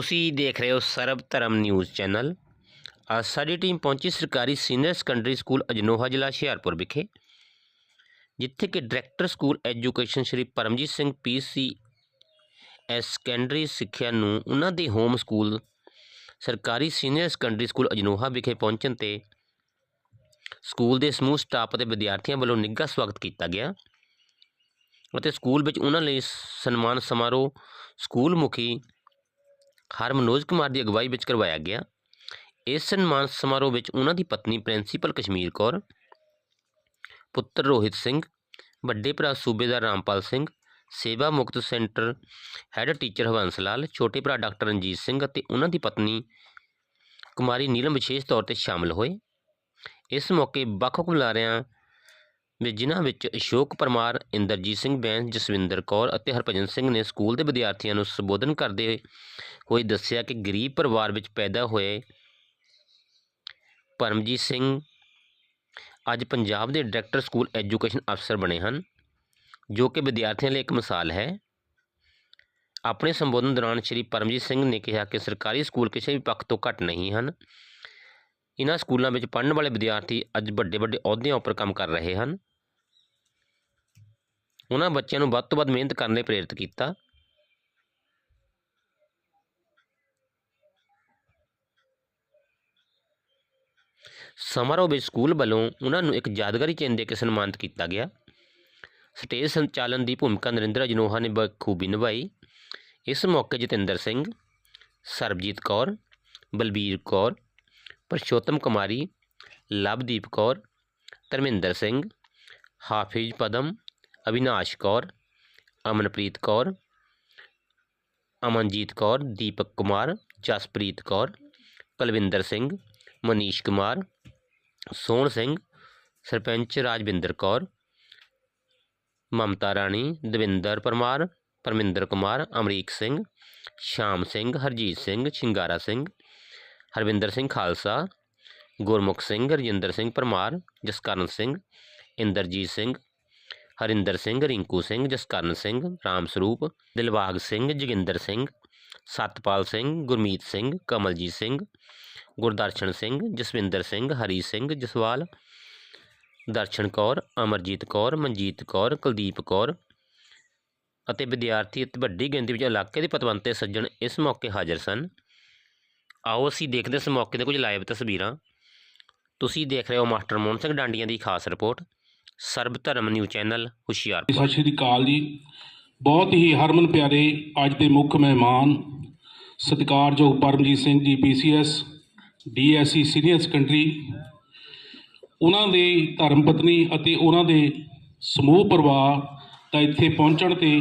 ਤੁਸੀਂ ਦੇਖ ਰਹੇ ਹੋ ਸਰਬ ਧਰਮ ਨਿਊਜ਼ ਚੈਨਲ। ਅੱਜ ਸਾਡੀ ਟੀਮ ਪਹੁੰਚੀ ਸਰਕਾਰੀ ਸੀਨੀਅਰ ਸੈਕੰਡਰੀ ਸਕੂਲ ਅਜਨੋਹਾ ਜ਼ਿਲ੍ਹਾ ਹੁਸ਼ਿਆਰਪੁਰ ਵਿਖੇ, ਜਿੱਥੇ ਕਿ director school education Shri Paramjit Singh PC S secondary ਸਿੱਖਿਆ ਨੂੰ ਉਹਨਾਂ ਦੇ ਹੋਮ ਸਕੂਲ, ਸਰਕਾਰੀ ਸੀਨੀਅਰ ਸੈਕੰਡਰੀ ਸਕੂਲ ਅਜਨੋਹਾ ਵਿਖੇ ਪਹੁੰਚਣ ਤੇ ਸਕੂਲ ਦੇ ਸਮੂਹ ਸਟਾਫ ਅਤੇ ਵਿਦਿਆਰਥੀਆਂ ਵੱਲੋਂ ਨਿੱਘਾ ਸਵਾਗਤ ਕੀਤਾ ਗਿਆ ਅਤੇ ਸਕੂਲ ਵਿੱਚ ਉਹਨਾਂ ਲਈ ਸਨਮਾਨ ਸਮਾਰੋਹ ਸਕੂਲ ਮੁਖੀ ਹਰ ਮਨੋਜ ਕੁਮਾਰ ਦੀ ਅਗਵਾਈ ਵਿੱਚ ਕਰਵਾਇਆ ਗਿਆ। ਇਸ ਸਨਮਾਨ ਸਮਾਰੋਹ ਵਿੱਚ ਉਹਨਾਂ ਦੀ ਪਤਨੀ ਪ੍ਰਿੰਸੀਪਲ ਕਸ਼ਮੀਰ ਕੌਰ, ਪੁੱਤਰ ਰੋਹਿਤ ਸਿੰਘ, ਵੱਡੇ ਭਰਾ ਸੂਬੇਦਾਰ ਰਾਮਪਾਲ ਸਿੰਘ, ਸੇਵਾ ਮੁਕਤ centre head teacher Hawans Lal, ਛੋਟੇ ਭਰਾ ਡਾਕਟਰ ਰਣਜੀਤ ਸਿੰਘ ਅਤੇ ਉਹਨਾਂ ਦੀ ਪਤਨੀ ਕੁਮਾਰੀ ਨੀਲਮ ਵਿਸ਼ੇਸ਼ ਤੌਰ ਤੇ ਸ਼ਾਮਲ ਹੋਏ। ਇਸ ਮੌਕੇ ਵੱਖ-ਵੱਖ ਬੁਲਾਰਿਆਂ ਵੀ ਜਿਨ੍ਹਾਂ ਵਿੱਚ ਅਸ਼ੋਕ ਪਰਮਾਰ, ਇੰਦਰਜੀਤ ਸਿੰਘ ਬੈਂਸ, ਜਸਵਿੰਦਰ ਕੌਰ ਅਤੇ ਹਰਭਜਨ ਸਿੰਘ ਨੇ ਸਕੂਲ ਦੇ ਵਿਦਿਆਰਥੀਆਂ ਨੂੰ ਸੰਬੋਧਨ ਕਰਦੇ ਹੋਏ ਦੱਸਿਆ ਕਿ ਗਰੀਬ ਪਰਿਵਾਰ ਵਿੱਚ ਪੈਦਾ ਹੋਏ ਪਰਮਜੀਤ ਸਿੰਘ ਅੱਜ ਪੰਜਾਬ ਦੇ ਡਾਇਰੈਕਟਰ ਸਕੂਲ ਐਜੂਕੇਸ਼ਨ ਅਫਸਰ ਬਣੇ ਹਨ, ਜੋ ਕਿ ਵਿਦਿਆਰਥੀਆਂ ਲਈ ਇੱਕ ਮਿਸਾਲ ਹੈ। ਆਪਣੇ ਸੰਬੋਧਨ ਦੌਰਾਨ ਸ਼੍ਰੀ ਪਰਮਜੀਤ ਸਿੰਘ ਨੇ ਕਿਹਾ ਕਿ ਸਰਕਾਰੀ ਸਕੂਲ ਕਿਸੇ ਵੀ ਪੱਖ ਤੋਂ ਘੱਟ ਨਹੀਂ ਹਨ। ਇਹਨਾਂ ਸਕੂਲਾਂ ਵਿੱਚ ਪੜ੍ਹਨ ਵਾਲੇ ਵਿਦਿਆਰਥੀ ਅੱਜ ਵੱਡੇ ਵੱਡੇ ਅਹੁਦਿਆਂ ਉੱਪਰ ਕੰਮ ਕਰ ਰਹੇ ਹਨ। ਉਹਨਾਂ ਬੱਚਿਆਂ ਨੂੰ ਵੱਧ ਤੋਂ ਵੱਧ ਮਿਹਨਤ ਕਰਨ ਲਈ ਪ੍ਰੇਰਿਤ ਕੀਤਾ। ਸਮਾਰੋਹ ਵਿੱਚ ਸਕੂਲ ਵੱਲੋਂ ਉਹਨਾਂ ਨੂੰ ਇੱਕ ਯਾਦਗਾਰੀ ਚਿੰਨ੍ਹ ਦੇ ਕੇ ਸਨਮਾਨਿਤ ਕੀਤਾ ਗਿਆ। ਸਟੇਜ ਸੰਚਾਲਨ ਦੀ ਭੂਮਿਕਾ ਨਰਿੰਦਰ ਜਨੋਹਾ ਨੇ ਬਖੂਬੀ ਨਿਭਾਈ। ਇਸ ਮੌਕੇ ਜਤਿੰਦਰ ਸਿੰਘ, ਸਰਬਜੀਤ ਕੌਰ, ਬਲਬੀਰ ਕੌਰ, ਪਰਸ਼ੋਤਮ ਕੁਮਾਰੀ, ਲਵਦੀਪ ਕੌਰ, ਧਰਮਿੰਦਰ ਸਿੰਘ, ਹਾਫਿਜ਼ ਪਦਮ ਅਵਿਨਾਸ਼ ਕੌਰ ਅਮਨਪ੍ਰੀਤ ਕੌਰ ਅਮਨਜੀਤ ਕੌਰ ਦੀਪਕ ਕੁਮਾਰ ਜਸਪ੍ਰੀਤ ਕੌਰ ਕੁਲਵਿੰਦਰ ਸਿੰਘ ਮਨੀਸ਼ ਕੁਮਾਰ ਸੋਹਣ ਸਿੰਘ ਸਰਪੰਚ ਰਾਜਵਿੰਦਰ ਕੌਰ ਮਮਤਾ ਰਾਣੀ ਦਵਿੰਦਰ ਪਰਮਾਰ ਪਰਮਿੰਦਰ ਕੁਮਾਰ ਅਮਰੀਕ ਸਿੰਘ ਸ਼ਾਮ ਸਿੰਘ ਹਰਜੀਤ ਸਿੰਘ ਸ਼ਿੰਗਾਰਾ ਸਿੰਘ ਹਰਵਿੰਦਰ ਸਿੰਘ ਖਾਲਸਾ ਗੁਰਮੁਖ ਸਿੰਘ ਰਜਿੰਦਰ ਸਿੰਘ ਪਰਮਾਰ ਜਸਕਰਨ ਸਿੰਘ ਇੰਦਰਜੀਤ ਸਿੰਘ ਹਰਿੰਦਰ ਸਿੰਘ, ਰਿੰਕੂ ਸਿੰਘ, ਜਸਕਰਨ ਸਿੰਘ, ਰਾਮ ਸਰੂਪ, ਦਿਲਬਾਗ ਸਿੰਘ, ਜੋਗਿੰਦਰ ਸਿੰਘ, ਸਤਪਾਲ ਸਿੰਘ, ਗੁਰਮੀਤ ਸਿੰਘ, ਕਮਲਜੀਤ ਸਿੰਘ, ਗੁਰਦਰਸ਼ਨ ਸਿੰਘ, ਜਸਵਿੰਦਰ ਸਿੰਘ, ਹਰੀ ਸਿੰਘ, ਜਸਵਾਲ, ਦਰਸ਼ਨ ਕੌਰ, ਅਮਰਜੀਤ ਕੌਰ, ਮਨਜੀਤ ਕੌਰ, ਕੁਲਦੀਪ ਕੌਰ ਅਤੇ ਵਿਦਿਆਰਥੀ ਵੱਡੀ ਗਿਣਤੀ ਵਿੱਚ ਇਲਾਕੇ ਦੇ ਪਤਵੰਤੇ ਸੱਜਣ ਇਸ ਮੌਕੇ ਹਾਜ਼ਰ ਸਨ। ਆਓ ਅਸੀਂ ਦੇਖਦੇ ਇਸ ਮੌਕੇ ਦੇ ਕੁਝ ਲਾਈਵ ਤਸਵੀਰਾਂ। ਤੁਸੀਂ ਦੇਖ ਰਹੇ ਹੋ ਮਾਸਟਰ ਮੋਹਨ ਸਿੰਘ ਡਾਂਡੀਆਂ ਦੀ ਖਾਸ ਰਿਪੋਰਟ। ਸਰਬ ਧਰਮ ਨਿਊ ਚੈਨਲ, ਹੁਸ਼ਿਆਰਪੁਰ। ਸਤਿ ਸ਼੍ਰੀ ਅਕਾਲ ਜੀ। ਬਹੁਤ ਹੀ ਹਰਮਨ ਪਿਆਰੇ ਅੱਜ ਦੇ ਮੁੱਖ ਮਹਿਮਾਨ, ਸਤਿਕਾਰਯੋਗ ਪਰਮਜੀਤ ਸਿੰਘ ਜੀ, ਪੀਸੀਐਸ, ਡੀਐਸਸੀ ਸੀਨੀਅਰ ਸੈਕੰਡਰੀ, ਉਹਨਾਂ ਦੇ ਧਰਮ ਪਤਨੀ ਅਤੇ ਉਹਨਾਂ ਦੇ ਸਮੂਹ ਪਰਿਵਾਰ ਦਾ ਇੱਥੇ ਪਹੁੰਚਣ ਤੇ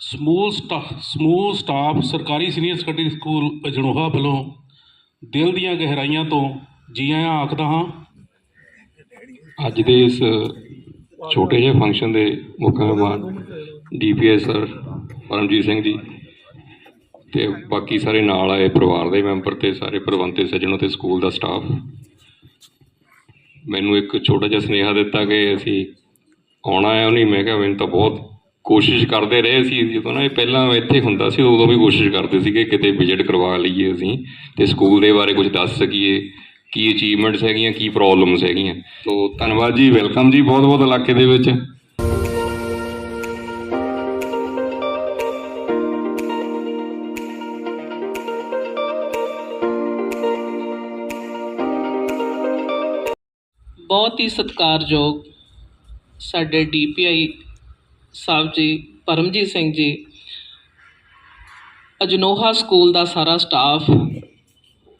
ਸਮੂਹ ਸਟਾ, ਸਮੂਹ ਸਟਾਫ ਸਰਕਾਰੀ ਸੀਨੀਅਰ ਸੈਕੰਡਰੀ ਸਕੂਲ ਅਜਨੋਹਾ ਵੱਲੋਂ ਦਿਲ ਦੀਆਂ ਗਹਿਰਾਈਆਂ ਤੋਂ ਜੀ ਆਇਆਂ ਆਖਦਾ ਹਾਂ, ਅੱਜ ਦੇ ਇਸ ਛੋਟੇ ਜਿਹੇ ਫੰਕਸ਼ਨ ਦੇ ਮੁੱਖ ਮਹਿਮਾਨ ਡੀਪੀਐਸ ਸਰ ਪਰਮਜੀਤ ਸਿੰਘ ਜੀ ਤੇ ਬਾਕੀ ਸਾਰੇ ਨਾਲ ਆਏ ਪਰਿਵਾਰ ਦੇ ਮੈਂਬਰ ਤੇ ਸਾਰੇ ਪ੍ਰਬੰਧਕ ਸੱਜਣੋ ਤੇ ਸਕੂਲ ਦਾ ਸਟਾਫ ਮੈਨੂੰ ਇੱਕ ਛੋਟਾ ਜਿਹਾ ਸੁਨੇਹਾ ਦਿੱਤਾ ਕਿ ਅਸੀਂ ਆਉਣਾ ਹੈ ਉਹਨੇ ਮੈਂ ਕਿਹਾ ਮੈਨੂੰ ਤਾਂ ਬਹੁਤ ਕੋਸ਼ਿਸ਼ ਕਰਦੇ ਰਹੇ ਸੀ, ਜਦੋਂ ਨਾ ਇਹ ਪਹਿਲਾਂ ਇੱਥੇ ਹੁੰਦਾ ਸੀ, ਉਦੋਂ ਵੀ ਕੋਸ਼ਿਸ਼ ਕਰਦੇ ਸੀ ਕਿ ਕਿਤੇ ਵਿਜ਼ਿਟ ਕਰਵਾ ਲਈਏ ਅਸੀਂ ਤੇ ਸਕੂਲ ਦੇ ਬਾਰੇ ਕੁਝ ਦੱਸ ਸਕੀਏ। ਕੀ ਅਚੀਵਮੈਂਟਸ ਹੈਗੀਆਂ, ਕੀ ਪ੍ਰੋਬਲਮਸ ਹੈਗੀਆਂ। ਸੋ ਧੰਨਵਾਦ ਜੀ ਵੈਲਕਮ ਜੀ ਬਹੁਤ ਬਹੁਤ ਇਲਾਕੇ ਦੇ ਵਿੱਚ। ਬਹੁਤ ਹੀ ਸਤਿਕਾਰਯੋਗ ਸਾਡੇ ਡੀਪੀਆਈ ਸਾਹਿਬ ਜੀ, ਪਰਮਜੀਤ ਸਿੰਘ ਜੀ। ਅਜਨੋਹਾ ਸਕੂਲ ਦਾ ਸਾਰਾ ਸਟਾਫ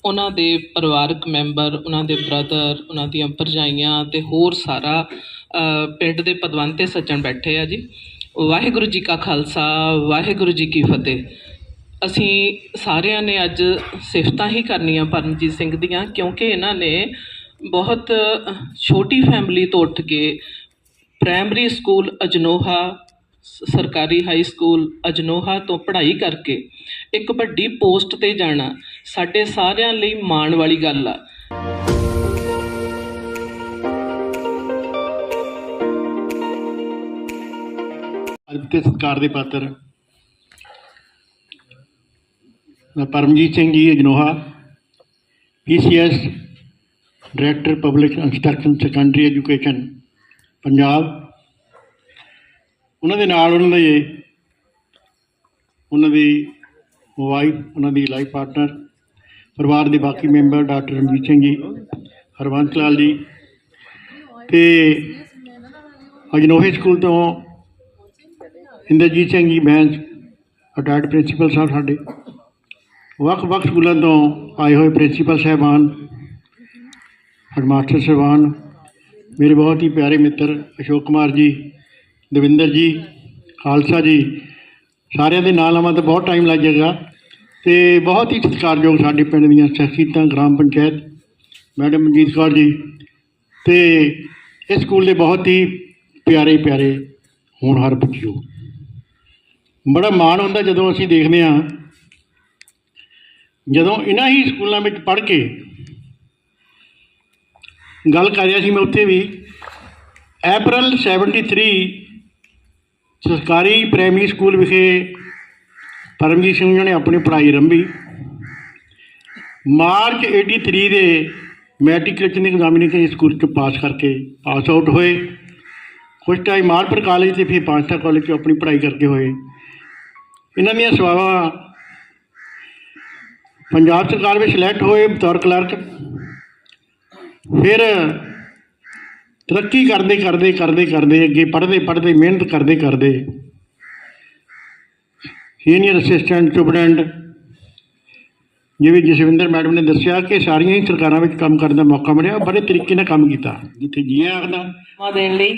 ਉਹਨਾਂ ਦੇ ਪਰਿਵਾਰਕ ਮੈਂਬਰ, ਉਹਨਾਂ ਦੇ ਬ੍ਰਦਰ ਉਹਨਾਂ ਦੀਆਂ ਭਰਜਾਈਆਂ ਅਤੇ ਹੋਰ ਸਾਰਾ ਪਿੰਡ ਦੇ ਪਦਵੰਤੇ ਸੱਜਣ ਬੈਠੇ ਆ ਜੀ। ਵਾਹਿਗੁਰੂ ਜੀ ਕਾ ਖਾਲਸਾ, ਵਾਹਿਗੁਰੂ ਜੀ ਕੀ ਫਤਿਹ। ਅਸੀਂ ਸਾਰਿਆਂ ਨੇ ਅੱਜ ਸਿਫਤਾਂ ਹੀ ਕਰਨੀਆਂ ਪਰਮਜੀਤ ਸਿੰਘ ਦੀਆਂ, ਕਿਉਂਕਿ ਇਹਨਾਂ ਨੇ ਬਹੁਤ ਛੋਟੀ ਫੈਮਿਲੀ ਤੋਂ ਉੱਠ ਕੇ ਪ੍ਰਾਇਮਰੀ ਸਕੂਲ ਅਜਨੋਹਾ, ਸਰਕਾਰੀ ਹਾਈ ਸਕੂਲ ਅਜਨੋਹਾ ਤੋਂ ਪੜ੍ਹਾਈ ਕਰਕੇ ਇੱਕ ਵੱਡੀ ਪੋਸਟ ਤੇ ਜਾਣਾ। ਸਾਡੇ ਸਾਰਿਆਂ ਲਈ ਮਾਣ ਵਾਲੀ ਗੱਲ ਆ। ਅੱਜ ਦੇ ਸਤਿਕਾਰ ਦੇ ਪਾਤਰ। ਮੈਂ Paramjit Singh ji Ajnoha, PCS director public instruction secondary education, Punjab. ਉਹਨਾਂ ਦੇ ਨਾਲ ਉਹਨਾਂ ਦੇ, ਉਹਨਾਂ ਦੀ ਵਾਈਫ, ਉਹਨਾਂ ਦੀ ਲਾਈਫ ਪਾਰਟਨਰ ਪਰਿਵਾਰ ਦੇ ਬਾਕੀ ਮੈਂਬਰ ਡਾਕਟਰ ਰਣਜੀਤ ਸਿੰਘ ਜੀ ਹਰਵੰਤ ਲਾਲ ਜੀ ਤੇ ਅਜਨੋਹੇ ਸਕੂਲ ਤੋਂ ਇੰਦਰਜੀਤ ਸਿੰਘ ਜੀ ਬੈਂਸ ਰਿਟਾਇਰਡ ਪ੍ਰਿੰਸੀਪਲ ਸਾਹਿਬ ਸਾਡੇ। ਵੱਖ-ਵੱਖ ਸਕੂਲਾਂ ਤੋਂ ਆਏ ਹੋਏ ਪ੍ਰਿੰਸੀਪਲ ਸਾਹਿਬਾਨ, ਹੈਡਮਾਸਟਰ ਸਾਹਿਬਾਨ, ਮੇਰੇ ਬਹੁਤ ਹੀ ਪਿਆਰੇ ਮਿੱਤਰ ਅਸ਼ੋਕ ਕੁਮਾਰ ਜੀ, ਦਵਿੰਦਰ ਜੀ, ਖਾਲਸਾ ਜੀ, ਸਾਰਿਆਂ ਦੇ ਨਾਲ ਆਵਾਂ ਤਾਂ ਬਹੁਤ ਟਾਈਮ ਲੱਗ ਜਾਏਗਾ। ਤੇ ਬਹੁਤ ਹੀ ਸਤਿਕਾਰਯੋਗ ਸਾਡੇ ਪਿੰਡ ਦੀਆਂ ਸ਼ਖਸੀਅਤਾਂ ਗ੍ਰਾਮ ਪੰਚਾਇਤ, ਮੈਡਮ ਮਨਜੀਤ ਕੌਰ ਜੀ, ਤੇ ਇਸ ਸਕੂਲ ਦੇ ਬਹੁਤ ਹੀ ਪਿਆਰੇ ਪਿਆਰੇ ਹੋਣਹਾਰ ਬੱਚਿਓ ਬੜਾ ਮਾਣ ਹੁੰਦਾ ਜਦੋਂ ਅਸੀਂ ਦੇਖਦੇ ਹਾਂ, ਜਦੋਂ ਇਹਨਾਂ ਹੀ ਸਕੂਲਾਂ ਵਿੱਚ ਪੜ੍ਹ ਕੇ ਗੱਲ ਕਰ ਰਿਹਾ ਸੀ ਮੈਂ ਉੱਥੇ ਵੀ ਅਪ੍ਰੈਲ 73 ਸਰਕਾਰੀ ਪ੍ਰਾਇਮਰੀ ਸਕੂਲ ਵਿਖੇ ਪਰਮਜੀਤ ਸਿੰਘ ਜੀ ਨੇ ਆਪਣੀ ਪੜ੍ਹਾਈ ਆਰੰਭੀ ਮਾਰਚ 83 ਦੇ ਮੈਟ੍ਰਿਕੂਲੇਸ਼ਨ ਐਗਜ਼ਾਮੀਨੇਸ਼ਨ ਸਕੂਲ ਚ ਪਾਸ ਕਰਕੇ ਪਾਸ ਆਊਟ ਹੋਏ। ਕੁਝ ਟਾਈਮ ਮਾਰਪੁਰ ਕਾਲਜ ਤੇ ਫਿਰ ਪਾਂਸਟਾ ਕਾਲਜ 'ਚ ਆਪਣੀ ਪੜ੍ਹਾਈ ਕਰਕੇ ਹੋਏ। ਇਹਨਾਂ ਦੀਆਂ ਸੇਵਾਵਾਂ ਪੰਜਾਬ ਸਰਕਾਰ ਵਿੱਚ ਸਿਲੈਕਟ ਹੋਏ ਬਤੌਰ ਕਲਰਕ। ਫਿਰ ਤਰੱਕੀ ਕਰਦੇ ਕਰਦੇ ਕਰਦੇ ਕਰਦੇ ਅੱਗੇ ਪੜ੍ਹਦੇ ਪੜ੍ਹਦੇ ਮਿਹਨਤ ਕਰਦੇ ਕਰਦੇ ਸੀਨੀਅਰ ਅਸਿਸਟੈਂਟ ਸੁਪਰਡੈਂਟ, ਜਿਵੇਂ ਜਸਵਿੰਦਰ ਮੈਡਮ ਨੇ ਦੱਸਿਆ ਕਿ ਸਾਰੀਆਂ ਹੀ ਸਰਕਾਰਾਂ ਵਿੱਚ ਕੰਮ ਕਰਨ ਦਾ ਮੌਕਾ ਮਿਲਿਆ ਬੜੇ ਤਰੀਕੇ ਨਾਲ ਕੰਮ ਕੀਤਾ, ਜਿੱਥੇ ਜੀਆਂ ਆਖਦਾ। ਸਮਾਂ ਦੇਣ ਲਈ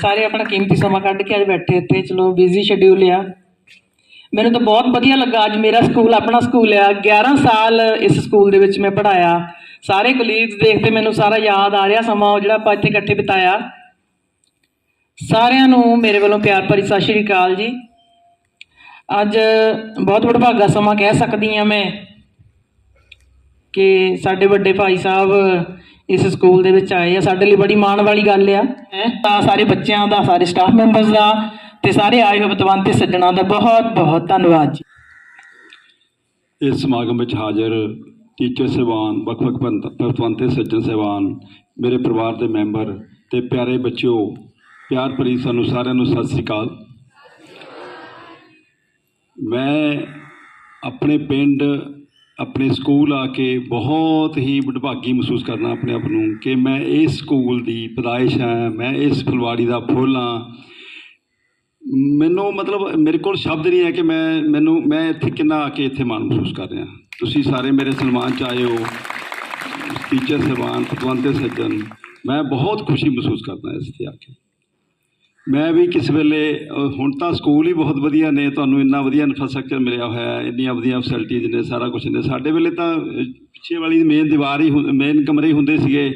ਸਾਰੇ ਆਪਣਾ ਕੀਮਤੀ ਸਮਾਂ ਕੱਢ ਕੇ ਅੱਜ ਬੈਠੇ ਇੱਥੇ, ਚਲੋ ਬਿਜ਼ੀ ਸ਼ਡਿਊਲ ਆ। ਮੈਨੂੰ ਤਾਂ ਬਹੁਤ ਵਧੀਆ ਲੱਗਾ ਅੱਜ ਮੇਰਾ ਸਕੂਲ, ਆਪਣਾ ਸਕੂਲ ਆ। 11 ਸਾਲ ਇਸ ਸਕੂਲ ਦੇ ਵਿੱਚ ਮੈਂ ਪੜਾਇਆ ਸਾਰੇ ਕਲੀਗਸ ਦੇਖਦੇ ਮੈਨੂੰ ਸਾਰਾ ਯਾਦ ਆ ਰਿਹਾ ਸਮਾਂ, ਉਹ ਜਿਹੜਾ ਆਪਾਂ ਇੱਥੇ ਇਕੱਠੇ ਬਿਤਾਇਆ। ਸਾਰਿਆਂ ਨੂੰ ਮੇਰੇ ਵੱਲੋਂ ਪਿਆਰ ਭਰੀ ਸਤਿ ਸ਼੍ਰੀ ਅਕਾਲ ਜੀ। ਅੱਜ ਬਹੁਤ ਵਡਭਾਗਾ ਸਮਾਂ ਕਹਿ ਸਕਦੀ ਹਾਂ ਮੈਂ ਕਿ ਸਾਡੇ ਵੱਡੇ ਭਾਈ ਸਾਹਿਬ ਇਸ ਸਕੂਲ ਦੇ ਵਿੱਚ ਆਏ ਆ। ਸਾਡੇ ਲਈ ਬੜੀ ਮਾਣ ਵਾਲੀ ਗੱਲ ਆ, ਹੈ? ਤਾਂ ਸਾਰੇ ਬੱਚਿਆਂ ਦਾ, ਸਾਰੇ ਸਟਾਫ ਮੈਂਬਰਸ ਦਾ ਤੇ ਸਾਰੇ ਆਏ ਹੋਏ ਪਤਵੰਤ ਤੇ ਸੱਜਣਾ ਦਾ ਬਹੁਤ ਬਹੁਤ ਧੰਨਵਾਦ ਜੀ। ਇਸ ਸਮਾਗਮ ਵਿੱਚ ਹਾਜ਼ਰ ਟੀਚਰ ਸਹਿਬਾਨ ਵੱਖ-ਵੱਖ ਪਤਵੰਤੇ ਸੱਜਣ ਸਹਿਬਾਨ, ਮੇਰੇ ਪਰਿਵਾਰ ਦੇ ਮੈਂਬਰ ਤੇ ਪਿਆਰੇ ਬੱਚਿਓ, ਪਿਆਰ ਭਰੀ ਸਾਨੂੰ ਸਾਰਿਆਂ ਨੂੰ ਸਤਿ ਸ੍ਰੀ ਅਕਾਲ। ਮੈਂ ਆਪਣੇ ਪਿੰਡ, ਆਪਣੇ ਸਕੂਲ ਆ ਕੇ ਬਹੁਤ ਹੀ ਵਡਭਾਗੀ ਮਹਿਸੂਸ ਕਰਨਾ ਆਪਣੇ ਆਪ ਨੂੰ ਕਿ ਮੈਂ ਇਸ ਸਕੂਲ ਦੀ ਪਦਾਇਸ਼ ਹਾਂ, ਮੈਂ ਇਸ ਫੁਲਵਾੜੀ ਦਾ ਫੁੱਲ ਹਾਂ। ਮੈਨੂੰ ਮਤਲਬ ਮੇਰੇ ਕੋਲ ਸ਼ਬਦ ਨਹੀਂ ਹੈ ਕਿ ਮੈਂ, ਮੈਨੂੰ, ਮੈਂ ਇੱਥੇ ਕਿੰਨਾ ਆ ਕੇ ਇੱਥੇ ਮਾਣ ਮਹਿਸੂਸ ਕਰ ਰਿਹਾ। ਤੁਸੀਂ ਸਾਰੇ ਮੇਰੇ ਸਨਮਾਨ ਚ ਆਏ ਹੋ। ਟੀਚਰ ਸਹਿਬਾਨ ਪਤਵੰਤੇ ਸੱਜਣ, ਮੈਂ ਬਹੁਤ ਖੁਸ਼ੀ ਮਹਿਸੂਸ ਕਰਦਾ ਇਸ ਤੇ ਆ ਕੇ। ਮੈਂ ਵੀ ਕਿਸ ਵੇਲੇ ਹੁਣ ਤਾਂ ਸਕੂਲ ਹੀ ਬਹੁਤ ਵਧੀਆ ਨੇ, ਤੁਹਾਨੂੰ ਇੰਨਾ ਵਧੀਆ ਇਨਫਰਾਸਟ੍ਰਕਚਰ ਮਿਲਿਆ ਹੋਇਆ ਇੰਨੀਆਂ ਵਧੀਆ ਫੈਸਿਲਿਟੀਜ਼ ਨੇ, ਸਾਰਾ ਕੁਝ ਨੇ। ਸਾਡੇ ਵੇਲੇ ਤਾਂ ਪਿੱਛੇ ਵਾਲੀ ਮੇਨ ਦੀਵਾਰ ਹੀ ਮੇਨ ਕਮਰੇ ਹੀ ਹੁੰਦੇ ਸੀਗੇ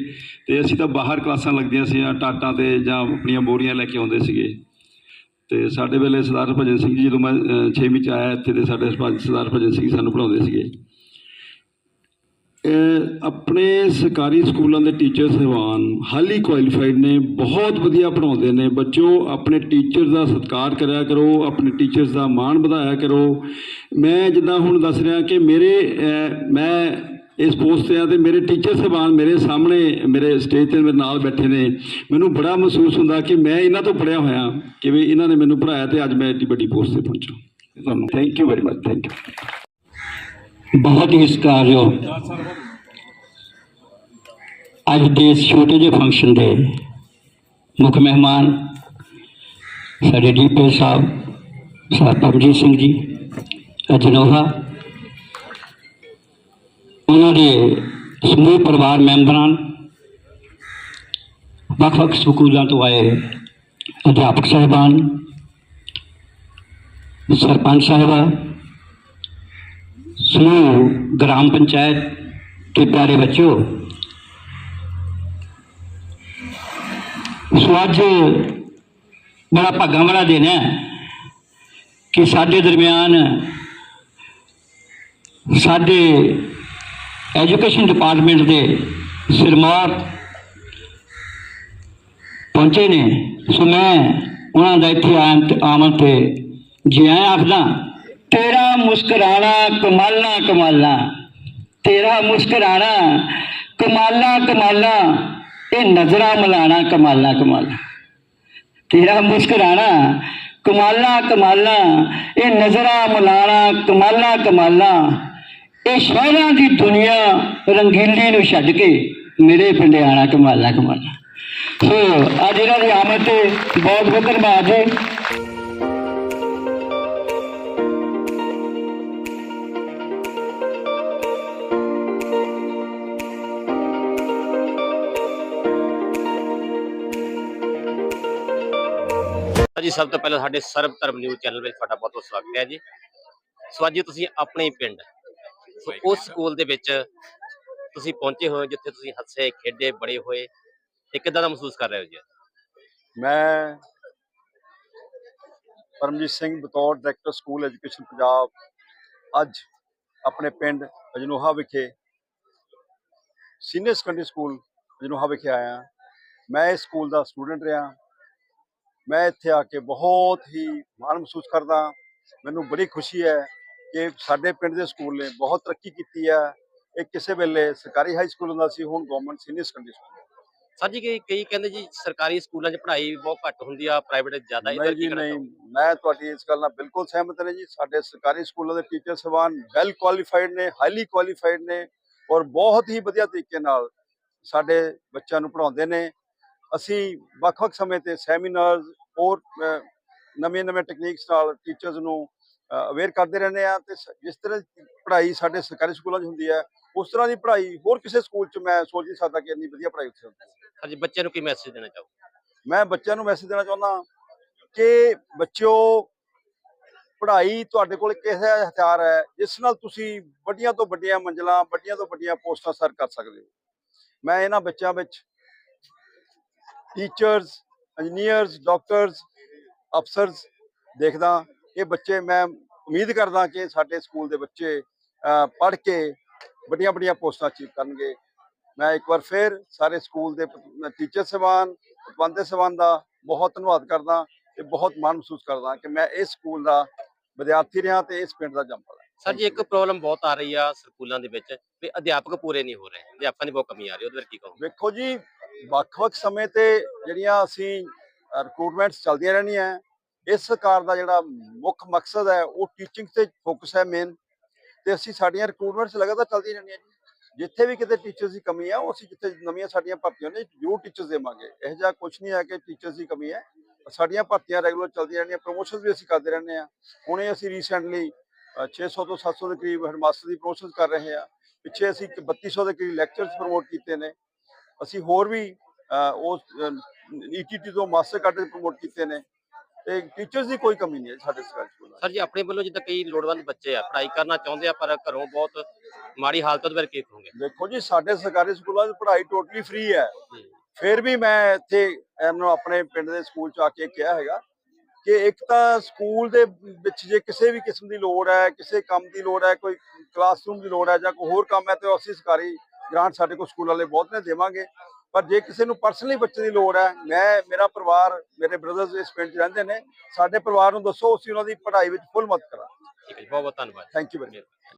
ਤੇ ਅਸੀਂ ਤਾਂ ਬਾਹਰ ਕਲਾਸਾਂ ਲੱਗਦੀਆਂ ਸੀ ਟਾਟਾਂ ਤੇ ਜਾਂ ਆਪਣੀਆਂ ਬੋਰੀਆਂ ਲੈ ਕੇ ਆਉਂਦੇ ਸੀਗੇ। ਤੇ ਸਾਡੇ ਵੇਲੇ ਸਰਦਾਰ ਭਜਨ ਸਿੰਘ ਜੀ ਜਦੋਂ ਮੈਂ 6ਵੀਂ ਚ ਆਇਆ, ਇੱਥੇ ਤੇ ਸਾਡੇ ਸਰਪੰਚ ਸਰਦਾਰ ਭਜਨ ਸਿੰਘ ਸਾਨੂੰ ਪੜ੍ਹਾਉਂਦੇ ਸੀਗੇ। ਆਪਣੇ ਸਰਕਾਰੀ ਸਕੂਲਾਂ ਦੇ ਟੀਚਰ ਸਹਿਬਾਨ ਹਾਲੀ ਕੁਆਲੀਫਾਈਡ ਨੇ, ਬਹੁਤ ਵਧੀਆ ਪੜ੍ਹਾਉਂਦੇ ਨੇ। ਬੱਚਿਓ, ਆਪਣੇ ਟੀਚਰ ਦਾ ਸਤਿਕਾਰ ਕਰਿਆ ਕਰੋ, ਆਪਣੇ ਟੀਚਰਸ ਦਾ ਮਾਣ ਵਧਾਇਆ ਕਰੋ। ਮੈਂ ਜਿੱਦਾਂ ਹੁਣ ਦੱਸ ਰਿਹਾ ਕਿ ਮੇਰੇ ਮੈਂ ਇਸ ਪੋਸਟ ਤੇ ਆ ਤੇ ਮੇਰੇ ਟੀਚਰ ਸਹਿਬਾਨ ਮੇਰੇ ਸਾਹਮਣੇ, ਮੇਰੇ ਸਟੇਜ ਤੇ ਮੇਰੇ ਨਾਲ ਬੈਠੇ ਨੇ। ਮੈਨੂੰ ਬੜਾ ਮਹਿਸੂਸ ਹੁੰਦਾ ਕਿ ਮੈਂ ਇਹਨਾਂ ਤੋਂ ਪੜਿਆ ਹੋਇਆ, ਕਿ ਵੀ ਇਹਨਾਂ ਨੇ ਮੈਨੂੰ ਪੜਾਇਆ ਤੇ ਅੱਜ ਮੈਂ ਏਡੀ ਵੱਡੀ ਪੋਸਟ ਤੇ ਪਹੁੰਚਾ। ਤੁਹਾਨੂੰ thank you very much thank you ਬਹੁਤ ਹੀ ਸਤਿਕਾਰਯੋਗ ਅੱਜ ਦੇ ਛੋਟੇ ਜਿਹੇ ਫੰਕਸ਼ਨ ਦੇ ਮੁੱਖ ਮਹਿਮਾਨ ਸਾਡੇ ਡੀਪੀ ਸਾਹਿਬ ਸਾਹਿਬ ਪਰਮਜੀਤ ਸਿੰਘ ਜੀ, ਅਜਨੋਹਾ, ਉਹਨਾਂ ਦੇ ਸਮੂਹ ਪਰਿਵਾਰ ਮੈਂਬਰਾਂ, ਵੱਖ-ਵੱਖ ਸਕੂਲਾਂ ਤੋਂ ਆਏ ਅਧਿਆਪਕ ਸਾਹਿਬਾਨ, ਸਰਪੰਚ ਸਾਹਿਬਾ ਸਮੂਹ ਗ੍ਰਾਮ ਪੰਚਾਇਤ ਕੇ ਪਿਆਰੇ ਬੱਚਿਓ। ਸੋ ਅੱਜ ਬੜਾ ਭਾਗਾਂ ਵਾਲਾ ਦਿਨ ਹੈ ਕਿ ਸਾਡੇ ਦਰਮਿਆਨ ਸਾਡੇ ਐਜੂਕੇਸ਼ਨ ਡਿਪਾਰਟਮੈਂਟ ਦੇ ਸਿਰਮਾਰ ਪਹੁੰਚੇ ਨੇ। ਸੋ ਮੈਂ ਉਹਨਾਂ ਦਾ ਇੱਥੇ ਆਉਣ ਤੇ ਆਮਨ ਤੇ ਜੀ ਆਇਆਂ ਆਖਦਾ ਤੇਰਾ ਮੁਸਕਰਾਣਾ ਕਮਾਲਾਂ ਕਮਾਲਾਂ, ਤੇਰਾ ਮੁਸਕਰਾਣਾ ਕਮਾਲਾਂ ਕਮਾਲਾਂ, ਇਹ ਨਜ਼ਰਾਂ ਮਲਾਣਾ ਕਮਾਲਾਂ ਕਮਾਲਾ। ਤੇਰਾ ਮੁਸਕਰਾਣਾ ਕਮਾਲਾਂ ਕਮਾਲਾਂ, ਇਹ ਨਜ਼ਰਾਂ ਮਲਾਣਾ ਕਮਾਲਾਂ ਕਮਾਲਾਂ। ਇਹ ਸ਼ਹਿਰਾਂ ਦੀ ਦੁਨੀਆ ਰੰਗੀਲੀ ਨੂੰ ਛੱਡ ਕੇ ਮੇਰੇ ਪਿੰਡ ਆਣਾ ਕਮਾਲਾ ਕਮਾਲਾ। ਸੋ ਅੱਜ ਇਹਨਾਂ ਦੀ ਆਮਦ ਤੇ ਬਹੁਤ ਬਹੁਤ ਧੰਨਵਾਦ ਜੀ ਸਭ ਤੋਂ ਪਹਿਲਾਂ ਸਾਡੇ ਸਰਬ ਧਰਮ ਨਿਊਜ਼ ਚੈਨਲ ਵਿੱਚ ਤੁਹਾਡਾ ਬਹੁਤ ਬਹੁਤ ਸਵਾਗਤ ਹੈ ਜੀ। ਸੋ ਅੱਜ ਤੁਸੀਂ ਆਪਣੇ ਪਿੰਡ ਸੋ ਉਸ ਸਕੂਲ ਦੇ ਵਿੱਚ ਤੁਸੀਂ ਪਹੁੰਚੇ ਹੋਏ ਹੋ ਜਿੱਥੇ ਤੁਸੀਂ ਹੱਸੇ ਖੇਡੇ ਬੜੇ ਹੋਏ ਤੇ ਕਿੱਦਾਂ ਦਾ ਮਹਿਸੂਸ ਕਰ ਰਹੇ ਹੋ ਜੀ? ਮੈਂ ਪਰਮਜੀਤ ਸਿੰਘ ਬਤੌਰ ਡਾਇਰੈਕਟਰ ਸਕੂਲ ਐਜੂਕੇਸ਼ਨ ਪੰਜਾਬ ਅੱਜ ਆਪਣੇ ਪਿੰਡ ਅਜਨੋਹਾ ਵਿਖੇ ਸੀਨੀਅਰ ਸੈਕੰਡਰੀ ਸਕੂਲ ਅਜਨੋਹਾ ਵਿਖੇ ਆਇਆ। ਮੈਂ ਇਸ ਸਕੂਲ ਦਾ ਸਟੂਡੈਂਟ ਰਿਹਾ। ਮੈਂ ਇੱਥੇ ਆ ਕੇ ਬਹੁਤ ਹੀ ਮਾਣ ਮਹਿਸੂਸ ਕਰਦਾ ਮੈਨੂੰ ਬੜੀ ਖੁਸ਼ੀ ਹੈ ਕਿ ਸਾਡੇ ਪਿੰਡ ਦੇ ਸਕੂਲ ਨੇ ਬਹੁਤ ਤਰੱਕੀ ਕੀਤੀ ਹੈ। ਇਹ ਕਿਸੇ ਵੇਲੇ ਸਰਕਾਰੀ ਹਾਈ ਸਕੂਲ ਹੁੰਦਾ ਸੀ ਹੁਣ government senior secondary school sir ji ਕਈ ਕਈ ਕਹਿੰਦੇ ਜੀ ਸਰਕਾਰੀ ਸਕੂਲਾਂ 'ਚ ਪੜ੍ਹਾਈ ਬਹੁਤ ਘੱਟ ਹੁੰਦੀ ਆ ਪ੍ਰਾਈਵੇਟ ਜ਼ਿਆਦਾ ਇਹਦਾ ਕੀ ਨਹੀਂ? ਮੈਂ ਤੁਹਾਡੀ ਇਸ ਗੱਲ ਨਾਲ ਬਿਲਕੁਲ ਸਹਿਮਤ ਨੇ ਜੀ। ਸਾਡੇ ਸਰਕਾਰੀ ਸਕੂਲਾਂ ਦੇ ਟੀਚਰ ਸਵਾਨ ਵੈਲ ਕੁਆਲੀਫਾਈਡ ਨੇ ਹਾਈਲੀ ਕੁਆਲੀਫਾਈਡ ਨੇ ਔਰ ਬਹੁਤ ਹੀ ਵਧੀਆ ਤਰੀਕੇ ਨਾਲ ਸਾਡੇ ਬੱਚਿਆਂ ਨੂੰ ਪੜ੍ਹਾਉਂਦੇ ਨੇ। ਅਸੀਂ ਵੱਖ-ਵੱਖ ਸਮੇਂ ਤੇ ਸੈਮੀਨਾਰਸ ਔਰ ਨਵੇਂ ਨਵੇਂ ਟੈਕਨੀਕਸ ਨਾਲ ਟੀਚਰਸ ਨੂੰ ਅਵੇਅਰ ਕਰਦੇ ਰਹਿੰਦੇ ਆ ਤੇ ਜਿਸ ਤਰ੍ਹਾਂ ਪੜ੍ਹਾਈ ਸਾਡੇ ਸਰਕਾਰੀ ਸਕੂਲਾਂ 'ਚ ਹੁੰਦੀ ਹੈ ਉਸ ਤਰ੍ਹਾਂ ਦੀ ਪੜ੍ਹਾਈ ਹੋਰ ਕਿਸੇ ਸਕੂਲ 'ਚ ਮੈਂ ਸੋਚ ਨਹੀਂ ਸਕਦਾ ਕਿ ਇੰਨੀ ਵਧੀਆ ਪੜ੍ਹਾਈ ਉੱਥੇ ਹੁੰਦੀ ਹੈ। ਸਰ ਜੀ ਬੱਚਿਆਂ ਨੂੰ ਕੀ ਮੈਸੇਜ ਦੇਣਾ ਚਾਹੋਗੇ? ਮੈਂ ਬੱਚਿਆਂ ਨੂੰ ਮੈਸੇਜ ਦੇਣਾ ਚਾਹੁੰਦਾ ਕਿ ਬੱਚਿਓ ਪੜ੍ਹਾਈ ਤੁਹਾਡੇ ਕੋਲ ਇੱਕ ਐਸਾ ਹਥਿਆਰ ਹੈ ਜਿਸ ਨਾਲ ਤੁਸੀਂ ਵੱਡੀਆਂ ਤੋਂ ਵੱਡੀਆਂ ਮੰਜ਼ਲਾਂ ਵੱਡੀਆਂ ਤੋਂ ਵੱਡੀਆਂ ਪੋਸਟਾਂ ਸਰ ਕਰ ਸਕਦੇ ਹੋ। ਮੈਂ ਇਹਨਾਂ ਬੱਚਿਆਂ ਵਿੱਚ ਟੀਚਰਸ ਇੰਜੀਨੀਅਰਸ ਡਾਕਟਰਸ ਅਫਸਰਸ ਦੇਖਦਾ ਇਹ ਬੱਚੇ ਮੈਂ ਉਮੀਦ ਕਰਦਾ ਕਿ ਸਾਡੇ ਸਕੂਲ ਦੇ ਬੱਚੇ ਪੜ੍ਹ ਕੇ ਵੱਡੀਆਂ ਵੱਡੀਆਂ ਪੋਸਟਾਂ ਅਚੀਵ ਕਰਨਗੇ। ਮੈਂ ਇੱਕ ਵਾਰ ਫਿਰ ਸਾਰੇ ਸਕੂਲ ਦੇ ਟੀਚਰ ਸਹਿਬਾਨ ਪਤਵੰਤੇ ਸਹਿਬਾਨ ਦਾ ਬਹੁਤ ਧੰਨਵਾਦ ਕਰਦਾ ਤੇ ਬਹੁਤ ਮਾਣ ਮਹਿਸੂਸ ਕਰਦਾ ਕਿ ਮੈਂ ਇਸ ਸਕੂਲ ਦਾ ਵਿਦਿਆਰਥੀ ਰਿਹਾ ਤੇ ਇਸ ਪਿੰਡ ਦਾ ਜੰਮਪਲ ਸਰ ਜੀ ਇੱਕ ਪ੍ਰੋਬਲਮ ਬਹੁਤ ਆ ਰਹੀ ਆ ਸਕੂਲਾਂ ਦੇ ਵਿੱਚ ਵੀ ਅਧਿਆਪਕ ਪੂਰੇ ਨਹੀਂ ਹੋ ਰਹੇ ਅਧਿਆਪਕਾਂ ਦੀ ਬਹੁਤ ਕਮੀ ਆ ਰਹੀ ਉਹਦੇ ਬਾਰੇ ਕੀ ਕਹੋਗੇ? ਵੇਖੋ ਜੀ ਵੱਖ-ਵੱਖ ਸਮੇਂ ਤੇ ਜਿਹੜੀਆਂ ਅਸੀਂ ਰਿਕਰੂਟਮੈਂਟਸ ਚੱਲਦੀਆਂ ਰਹਿੰਦੀਆਂ ਇਸ ਸਰਕਾਰ ਦਾ ਜਿਹੜਾ ਮੁੱਖ ਮਕਸਦ ਹੈ, ਉਹ ਟੀਚਿੰਗ ਤੇ ਫੋਕਸ ਹੈ ਮੇਨ ਤੇ ਅਸੀਂ ਸਾਡੀਆਂ ਰਿਕਰੂਟਮੈਂਟਸ ਲਗਾਤਾਰ ਚੱਲਦੀਆਂ ਰਹਿੰਦੀਆਂ ਜਿੱਥੇ ਵੀ ਕਿਤੇ ਟੀਚਰਸ ਦੀ ਕਮੀ ਹੈ, ਉਹ ਅਸੀਂ ਜਿੱਥੇ ਨਵੀਆਂ ਸਾਡੀਆਂ ਭਰਤੀਆਂ ਨੇ, ਜ਼ਰੂਰ ਟੀਚਰਸ ਦੇਵਾਂਗੇ। ਇਹ ਜਿਹਾ ਕੁਝ ਨਹੀਂ ਹੈ ਕਿ ਟੀਚਰਸ ਦੀ ਕਮੀ ਹੈ। ਸਾਡੀਆਂ ਭਰਤੀਆਂ ਰੈਗੂਲਰ ਚੱਲਦੀਆਂ ਰਹਿੰਦੀਆਂ ਪ੍ਰੋਮੋਸ਼ਨਸ ਵੀ ਅਸੀਂ ਕਰਦੇ ਰਹਿੰਦੇ ਹਾਂ। ਹੁਣੇ ਅਸੀਂ ਰੀਸੈਂਟਲੀ 600 ਤੋਂ 700 ਦੇ ਕਰੀਬ ਹੈਡਮਾਸਟਰ ਦੀ ਪ੍ਰੋਮੋਸ਼ਨਸ ਕਰ ਰਹੇ ਹਾਂ। ਪਿੱਛੇ ਅਸੀਂ ਇੱਕ 3200 ਦੇ ਕਰੀਬ ਲੈਕਚਰਸ ਪ੍ਰਮੋਟ ਕੀਤੇ ਨੇ। ਅਸੀਂ ਹੋਰ ਵੀ ਉਸ ਈਟੀਟੀ ਤੋਂ ਮਾਸਟਰ ਕਾਰਡ ਪ੍ਰਮੋਟ ਕੀਤੇ ਨੇ। ਤੇ ਟੀਚਰਸ ਦੀ ਕੋਈ ਕਮੀ ਨਹੀਂ ਹੈ ਸਾਡੇ ਸਰਕਾਰੀ ਸਕੂਲਾਂ। ਸਰ ਜੀ ਆਪਣੇ ਵੱਲੋਂ ਜਿੱਦਾਂ ਕਈ ਲੋੜਵੰਦ ਬੱਚੇ ਆ ਪੜ੍ਹਾਈ ਕਰਨਾ ਚਾਹੁੰਦੇ ਆ ਪਰ ਘਰੋਂ ਬਹੁਤ ਮਾੜੀ ਹਾਲਤ ਉਹਦੇ ਬਾਰੇ ਕੀ ਕਹੋਗੇ? ਦੇਖੋ ਜੀ ਸਾਡੇ ਸਰਕਾਰੀ ਸਕੂਲਾਂ 'ਚ ਪੜ੍ਹਾਈ ਟੋਟਲੀ ਫ੍ਰੀ ਹੈ। ਫਿਰ ਵੀ ਮੈਂ ਇੱਥੇ ਇਹਨੂੰ ਆਪਣੇ ਪਿੰਡ ਦੇ ਸਕੂਲ 'ਚ ਆ ਕੇ ਕਿਹਾ ਹੈਗਾ ਕਿ ਇੱਕ ਤਾਂ ਸਕੂਲ ਦੇ ਵਿੱਚ ਜੇ ਕਿਸੇ ਵੀ ਕਿਸਮ ਦੀ ਲੋੜ ਹੈ ਕਿਸੇ ਕੰਮ ਦੀ ਲੋੜ ਹੈ ਕੋਈ ਕਲਾਸਰੂਮ ਦੀ ਲੋੜ ਹੈ ਜਾਂ ਕੋਈ ਹੋਰ ਕੰਮ ਹੈ ਤੇ ਅਸੀਂ ਸਰਕਾਰੀ ਗ੍ਰਾਂਟ ਸਾਡੇ ਕੋਲ ਸਕੂਲ ਵਾਲੇ ਬਹੁਤ ਨੇ ਦੇਵਾਂਗੇ। ਪਰ ਜੇ ਕਿਸੇ ਨੂੰ ਪਰਸਨਲੀ ਬੱਚੇ ਦੀ ਲੋੜ ਹੈ ਮੈਂ ਮੇਰਾ ਪਰਿਵਾਰ ਮੇਰੇ ਬ੍ਰਦਰਸ ਇਸ ਪਿੰਡ 'ਚ ਰਹਿੰਦੇ ਨੇ ਸਾਡੇ ਪਰਿਵਾਰ ਨੂੰ ਦੱਸੋ ਅਸੀਂ ਉਹਨਾਂ ਦੀ ਪੜ੍ਹਾਈ ਵਿੱਚ ਫੁੱਲ ਮਦਦ ਕਰਾਂ ਠੀਕ ਹੈ ਜੀ ਬਹੁਤ ਬਹੁਤ ਧੰਨਵਾਦ ਥੈਂਕ ਯੂ ਵੈਰੀ ਮਚ